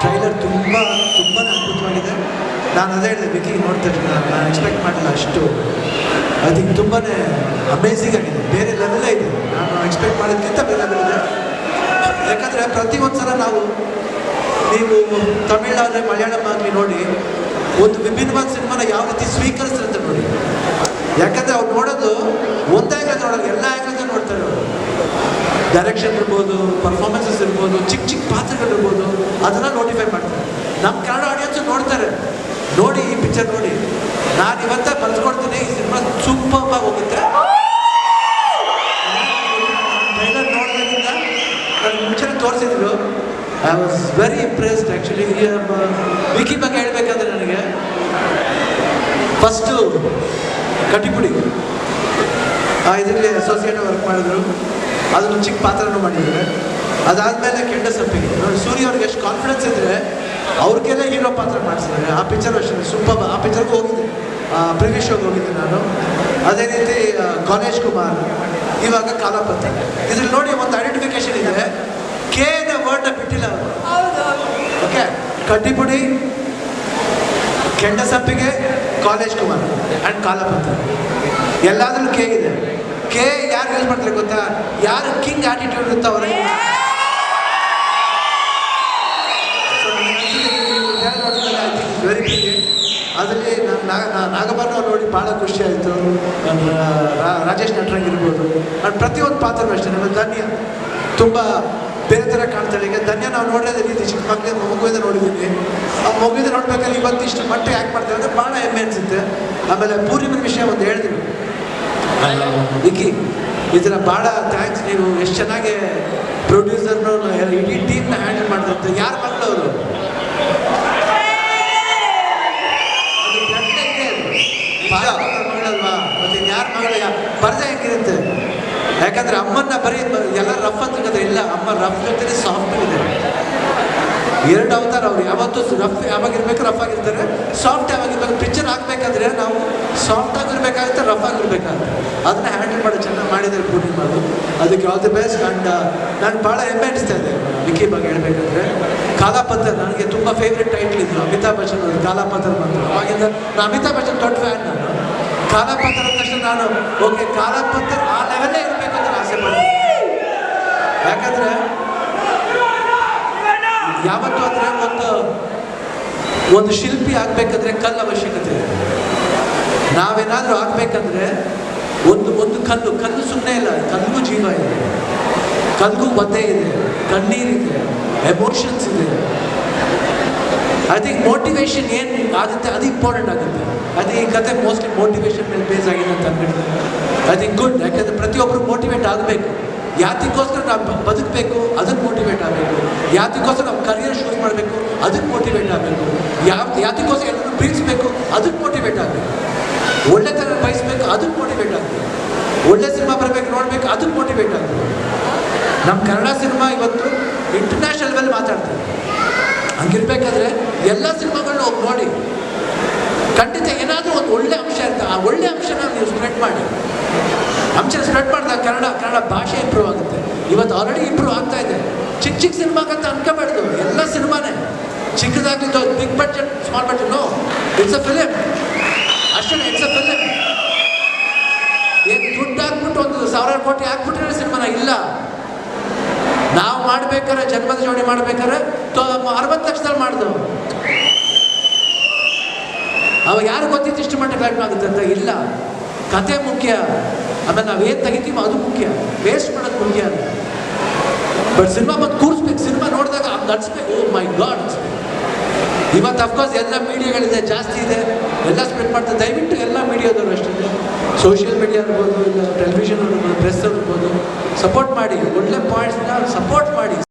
Trailer ತುಂಬ ತುಂಬ ಅದ್ಭುತವಾಗಿದೆ. ನಾನು ಅದೇ ಹೇಳಿದೆ ಬಿಕ್ಕಿ ನೋಡ್ತಿರ್ತೀನಿ ನಾನು ನಾನು ಎಕ್ಸ್ಪೆಕ್ಟ್ ಮಾಡಲ್ಲ ಅಷ್ಟು. ಅದಕ್ಕೆ ತುಂಬಾ ಅಮೇಝಿಂಗ್ ಆಗಿದೆ. ಬೇರೆ ಲೆವೆಲೇ ಇದೆ. ನಾನು ಎಕ್ಸ್ಪೆಕ್ಟ್ ಮಾಡೋದಕ್ಕಿಂತ ಬೇರೆ ಲೆವೆಲ್ ಇದೆ. ಯಾಕಂದರೆ ಪ್ರತಿಯೊಂದು ಸಲ ನಾವು, ನೀವು ತಮಿಳಾಗಲಿ ಮಲಯಾಳಂ ಆಗಲಿ ನೋಡಿ, ಒಂದು ವಿಭಿನ್ನವಾದ ಸಿನಿಮಾನ ಯಾವ ರೀತಿ ಸ್ವೀಕರಿಸ್ತಾರೆ ನೋಡಿ. ಯಾಕಂದರೆ ಅವ್ರು ನೋಡೋದು ಒಂದೇ ಆ್ಯಂಗಲ್ ನೋಡೋದು, ಎಲ್ಲ ಆ್ಯಂಗಲ್ಗೆ ನೋಡ್ತಾರೆ ಅವರು. ಡೈರೆಕ್ಷನ್ ಇರ್ಬೋದು ಪರ್ಫಾರ್ಮೆನ್ಸಸ್ ಇರ್ಬೋದು, ಚಿಕ್ಕ ಚಿಕ್ಕ ಪಾತ್ರಗಳು ಇರ್ಬೋದು, ಅದನ್ನ ನೋಟಿಫೈ ಮಾಡ್ತಾರೆ. ನಮ್ಮ ಕನ್ನಡ ಆಡಿಯನ್ಸು ನೋಡ್ತಾರೆ. ನೋಡಿ ಈ ಪಿಕ್ಚರ್ ನೋಡಿ. ನಾನು ಇವತ್ತೇ ಬರ್ಸ್ಕೊಡ್ತೀನಿ ಈ ಸಿನಿಮಾ ಸೂಪರ್ ಆಗಿ ಹೋಗುತ್ತೆ. ಟ್ರೈಲರ್ ನನಗೆ ಮುಂಚೆನೇ ತೋರಿಸಿದ್ರು. I was very impressed actually Vicky ಬಗ್ಗೆ ಹೇಳ್ಬೇಕಂದ್ರೆ ನನಗೆ ಫಸ್ಟು ಕಟಿಪುಡಿ ಇದರಲ್ಲಿ ಅಸೋಸಿಯೇಟ್ ವರ್ಕ್ ಮಾಡಿದ್ರು. ಅದನ್ನು ಚಿಕ್ಕ ಪಾತ್ರನೂ ಮಾಡಿದ್ದಾರೆ. ಅದಾದಮೇಲೆ ಕೆಂಡ ಸಪ್ಪಿಗೆ. ನೋಡಿ ಸೂರ್ಯ ಅವ್ರಿಗೆ ಎಷ್ಟು ಕಾನ್ಫಿಡೆನ್ಸ್ ಇದ್ದರೆ ಅವ್ರಿಗೆಲ್ಲ ಹೀರೋ ಪಾತ್ರ ಮಾಡಿಸಿದ್ದಾರೆ. ಆ ಪಿಕ್ಚರ್ ಅಷ್ಟೇ ಸೂಪರ್ ಆ ಪಿಕ್ಚರ್ಗೂ ಹೋಗಿದ್ದೆ ಪ್ರಿವಿ ಶೋಗೆ ಹೋಗಿದ್ದೆ ನಾನು. ಅದೇ ರೀತಿ ಗಣೇಶ್ ಕುಮಾರ್ ಇವಾಗ ಕಾಲಪತಿ. ಇದ್ರಲ್ಲಿ ನೋಡಿ ಒಂದು ಐಡೆಂಟಿಫಿಕೇಶನ್ ಇದೆ. ಕೆ ನ ವರ್ಡ್ನ ಬಿಟ್ಟಿಲ್ಲ ಅವರು. Okay Kaddipudi Kenda Sampige college Kumar and Kalapathi. ಎಲ್ಲಾದ್ರೂ ಕೆ ಇದೆ. ಕೆ ಯಾರು ಯೂಸ್ ಮಾಡ್ತಾರೆ ಗೊತ್ತಾ? ಯಾರು ಕಿಂಗ್ ಆಟಿಟ್ಯೂಡ್ ಇರುತ್ತೆ ಅವರ ವೆರಿ ಅದರಲ್ಲಿ ನಾನು ನಾ ನಾಗಭರಣ ನೋಡಿ ಭಾಳ ಖುಷಿ ಆಯಿತು. ರಾಜೇಶ್ ನಟರಂಗ್ ಇರ್ಬೋದು ಆ್ಯಂಡ್ ಪ್ರತಿಯೊಂದು ಪಾತ್ರನೂ ಅಷ್ಟೇ ನಮ್ಮ ಧನ್ಯ. ತುಂಬ ಬೇರೆ ಥರ ಕಾಣ್ತಾಳೆ. ಈಗ ಧನ್ಯ ನಾವು ನೋಡೋದೇ ರೀತಿ ಚಿಕ್ಕ ಮಕ್ಕಳಿಂದ ಮಗುವಿಂದ ನೋಡಿದ್ದೀನಿ. ಆ ಮಗುವಿಂದ ನೋಡ್ಬೇಕಾದ್ರೆ ಇವತ್ತು ಇಷ್ಟು ಮಟ್ಟ ಯಾಕೆ ಮಾಡ್ತಾರೆ ಅಂದರೆ ಭಾಳ ಹೆಮ್ಮೆ ಅನಿಸುತ್ತೆ. ಆಮೇಲೆ ಪೂರ್ಣಿಮನ ವಿಷಯ ಒಂದು ಹೇಳಿದ್ರು. ವಿಕಿ ಥರ ಭಾಳ ಥ್ಯಾಂಕ್ಸ್ ನೀವು ಎಷ್ಟು ಚೆನ್ನಾಗಿ ಪ್ರೊಡ್ಯೂಸರ್ನು ಇಡೀ ಟೀಮ್ನ ಹ್ಯಾಂಡಲ್ ಮಾಡಿದ್ರು ಯಾರು ಮಕ್ಕಳು ಅವರು ಮತ್ತೆ ಹೆಂಗಿರುತ್ತೆ? ಯಾಕಂದ್ರೆ ಅಮ್ಮನ್ನ ಬರೀ ಎಲ್ಲ ರಫ್ ಅಂತ ಇಲ್ಲ, ಅಮ್ಮ ರಫ್ ಜೊತೆ ಸಾಫ್ಟ್ ಇದೆ. ಎರಡು ಅವತಾರ ಅವ್ರು. ಯಾವತ್ತೂ ರಫ್ ಯಾವಾಗಿರ್ಬೇಕು ರಫ್ ಆಗಿರ್ತಾರೆ. ಸಾಫ್ಟ್ ಯಾವಾಗಿರ್ಬೇಕು ಪಿಕ್ಚರ್ ಹಾಕ್ಬೇಕಾದ್ರೆ ನಾವು ಸಾಫ್ಟ್ ಆಗಿರ್ಬೇಕಾಗುತ್ತೆ ರಫ್ ಆಗಿರ್ಬೇಕಾಗುತ್ತೆ. ಅದನ್ನ ಹ್ಯಾಂಡಲ್ ಮಾಡಿ, ಚೆನ್ನಾಗಿ ಮಾಡಿದ್ದಾರೆ ಪೂರ್ಣಿಮಾದು ಅದಕ್ಕೆ ಆಲ್ ದಿ ಬೆಸ್ಟ್ ಆ್ಯಂಡ್ ನಾನು ಭಾಳ ಹೆಮ್ಮೆ ಅನಿಸ್ತಾ ಇದೆ. ವಿಕಿ ಬಗ್ಗೆ ಹೇಳ್ಬೇಕಂದ್ರೆ, ಕಾಲಾಪತ್ರ ನನಗೆ ತುಂಬ ಫೇವ್ರೆಟ್ ಟೈಟ್ಲ್ ಇದ್ರು. ಅಮಿತಾಬ್ ಬಚ್ಚನ್ ಅವರು ಕಾಲಾಪತ್ರ ಬಂದರು ಅವಾಗಿಂದ ನಾನು ಅಮಿತಾಬ್ ಬಚ್ಚನ್ ದೊಡ್ಡ ಫ್ಯಾನ್ ನಾನು. ಕಾಲಾಪತ್ರ ಅಂದ ತಕ್ಷಣ ನಾನು ಓಕೆ ಕಾಲಾಪತ್ರ ಆ ಲೆವೆಲ್ಲೇ ಇರಬೇಕಂತ ಆಸೆ ಪಡ್ತೀನಿ. ಯಾಕಂದ್ರೆ ಯಾವತ್ತು ಅಂದರೆ ಒಂದು ಒಂದು ಶಿಲ್ಪಿ ಆಗಬೇಕಂದ್ರೆ ಕಲ್ಲು ಅವಶ್ಯಕತೆ. ಇದೆ ನಾವೇನಾದರೂ ಆಗಬೇಕಂದ್ರೆ ಒಂದು ಒಂದು ಕಲ್ಲು ಕಲ್ಲು ಸುಮ್ಮನೆ ಇಲ್ಲ ಕಲ್ಲಿಗೂ ಜೀವ ಇದೆ. ಕಲ್ಗೂ ಬತ್ತೆ ಇದೆ ಕಣ್ಣೀರಿದೆ ಎಮೋಷನ್ಸ್ ಇದೆ. ಐ ಥಿಂಕ್ ಮೋಟಿವೇಶನ್ ಏನು ಆಗುತ್ತೆ, ಅದು ಇಂಪಾರ್ಟೆಂಟ್ ಆಗುತ್ತೆ. ಅದು ಈ ಕತೆ ಮೋಸ್ಟ್ಲಿ ಮೋಟಿವೇಶನ್ ಮೇಲೆ ಬೇಸ್ ಆಗಿದೆ ಅಂತ ಅನ್ಕೊಂಡಿದ್ದೆ ಐ ಗುಡ್ ಯಾಕಂದರೆ ಪ್ರತಿಯೊಬ್ಬರು ಮೋಟಿವೇಟ್ ಆಗಬೇಕು. ಯಾತಿಗೋಸ್ಕರ ನಾವು ಬದುಕಬೇಕು ಅದಕ್ಕೆ ಮೋಟಿವೇಟ್ ಆಗಬೇಕು. ಯಾತಿಗೋಸ್ಕರ ನಾವು ಕರಿಯರ್ ಶೂಸ್ ಮಾಡಬೇಕು ಅದಕ್ಕೆ ಮೋಟಿವೇಟ್ ಆಗಬೇಕು. ಯಾವ, ಯಾತಿಗೋಸ್ಕರ ಎಲ್ಲರೂ ಪ್ರೀತಿಸಬೇಕು ಅದಕ್ಕೆ ಮೋಟಿವೇಟ್ ಆಗಬೇಕು. ಒಳ್ಳೆ ಥರ ಬಯಸ್ಬೇಕು ಅದಕ್ಕೆ ಮೋಟಿವೇಟ್ ಆಗಬೇಕು. ಒಳ್ಳೆ ಸಿನಿಮಾ ಬರಬೇಕು, ನೋಡಬೇಕು ಅದಕ್ಕೆ ಮೋಟಿವೇಟ್ ಆಗಬೇಕು. ನಮ್ಮ ಕನ್ನಡ ಸಿನಿಮಾ ಇವತ್ತು ಇಂಟರ್ನ್ಯಾಷನಲ್ ಲೆವೆಲ್ ಮಾತಾಡ್ತಾರೆ. ಹಂಗಿರ್ಬೇಕಾದ್ರೆ ಎಲ್ಲ ಸಿನಿಮಾಗಳನ್ನ ಹೋಗಿ ನೋಡಿ. ಖಂಡಿತ ಏನಾದರೂ ಒಂದು ಒಳ್ಳೆ ಅಂಶ ಇರ್ತದೆ ಆ ಒಳ್ಳೆ ಅಂಶನ ನೀವು ಸ್ಪ್ರೆಡ್ ಮಾಡಿ. ಅಂಶ ಸ್ಪ್ರೆಡ್ ಮಾಡಿದಾಗ ಕನ್ನಡ ಕನ್ನಡ ಭಾಷೆ ಇಂಪ್ರೂವ್ ಆಗುತ್ತೆ. ಇವತ್ತು ಆಲ್ರೆಡಿ ಇಂಪ್ರೂವ್ ಆಗ್ತಾ ಇದೆ. ಚಿಕ್ಕ ಚಿಕ್ಕ ಸಿನಿಮಾಗಂತ ಅನ್ಕೋಬಾರ್ದು ಎಲ್ಲ ಸಿನಿಮಾನೇ. ಚಿಕ್ಕದಾಗಿದ್ದು big budget small budget no it's a film ಅಷ್ಟೇ ಇಟ್ಸ್ ಅ ಫಿಲಿಮ್ ಏನು ದುಡ್ಡು ಹಾಕ್ಬಿಟ್ಟು ಒಂದು ಸಾವಿರಾರು ಕೋಟಿ ಹಾಕ್ಬಿಟ್ರೆ ಸಿನಿಮಾನ ಇಲ್ಲ. ನಾವು ಮಾಡ್ಬೇಕಾದ್ರೆ, ಜನ್ಮದ ಜೋಡಿ ಮಾಡ್ಬೇಕಾದ್ರೆ ಅರವತ್ತು ಲಕ್ಷದಲ್ಲಿ ಮಾಡಿದ್ರು ಅವಾಗ ಯಾರು ಗೊತ್ತಿತ್ತು ಇಷ್ಟು ಮಟ್ಟ ಕಡಿಮೆ ಆಗುತ್ತೆ ಅಂತ? ಇಲ್ಲ. ಕತೆ ಮುಖ್ಯ. ಆಮೇಲೆ ನಾವು ಏನು ತೆಗಿತೀವೋ ಅದು ಮುಖ್ಯ. ವೇಸ್ಟ್ ಮಾಡೋದು ಮುಖ್ಯ ಅಲ್ಲ. ಬಟ್ ಸಿನಿಮಾ ಬಂದು ಕೂರಿಸ್ಬೇಕು. ಸಿನಿಮಾ ನೋಡಿದಾಗ ಅನ್ಸ್ಬೇಕು ಓ ಮೈ ಗಾಡ್ ಇವತ್ತು ಅಫ್ಕೋರ್ಸ್ ಎಲ್ಲ ಮೀಡಿಯಾಗಳಿದೆ. ಜಾಸ್ತಿ ಇದೆ. ಎಲ್ಲ ಸ್ಪ್ರೆಡ್ ಮಾಡ್ತಾರೆ. ದಯವಿಟ್ಟು ಎಲ್ಲ ಮೀಡಿಯಾದವರು ಅಷ್ಟೇ. ಸೋಷಿಯಲ್ ಮೀಡಿಯಾ ಇರ್ಬೋದು ಇಲ್ಲ ಟೆಲಿವಿಷನ್ ಇರ್ಬೋದು ಪ್ರೆಸ್ ಇರ್ಬೋದು ಸಪೋರ್ಟ್ ಮಾಡಿ. ಒಳ್ಳೆ ಪಾಯಿಂಟ್ಸ್ನ ಸಪೋರ್ಟ್ ಮಾಡಿ.